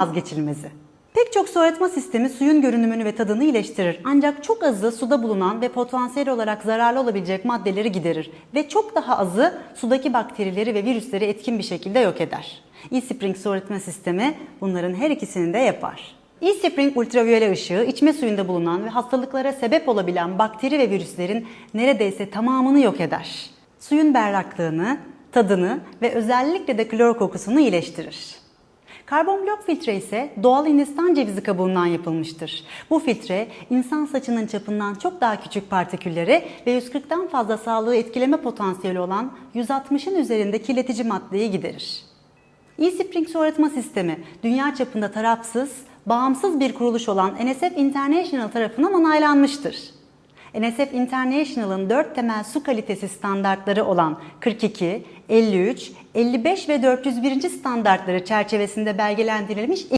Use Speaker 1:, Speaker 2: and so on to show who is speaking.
Speaker 1: vazgeçilmezi. Pek çok su arıtma sistemi suyun görünümünü ve tadını iyileştirir. Ancak çok azı suda bulunan ve potansiyel olarak zararlı olabilecek maddeleri giderir. Ve çok daha azı sudaki bakterileri ve virüsleri etkin bir şekilde yok eder. E-Spring su arıtma sistemi bunların her ikisini de yapar. E-Spring ultraviyole ışığı içme suyunda bulunan ve hastalıklara sebep olabilen bakteri ve virüslerin neredeyse tamamını yok eder. Suyun berraklığını, tadını ve özellikle de klor kokusunu iyileştirir. Karbon blok filtre ise doğal Hindistan cevizi kabuğundan yapılmıştır. Bu filtre insan saçının çapından çok daha küçük partikülleri ve 140'tan fazla sağlığı etkileme potansiyeli olan 160'ın üzerinde kirletici maddeyi giderir. E-Spring su arıtma sistemi dünya çapında tarafsız, bağımsız bir kuruluş olan NSF International tarafından onaylanmıştır. NSF International'ın 4 temel su kalitesi standartları olan 42, 53, 55 ve 401. standartları çerçevesinde belgelendirilmiş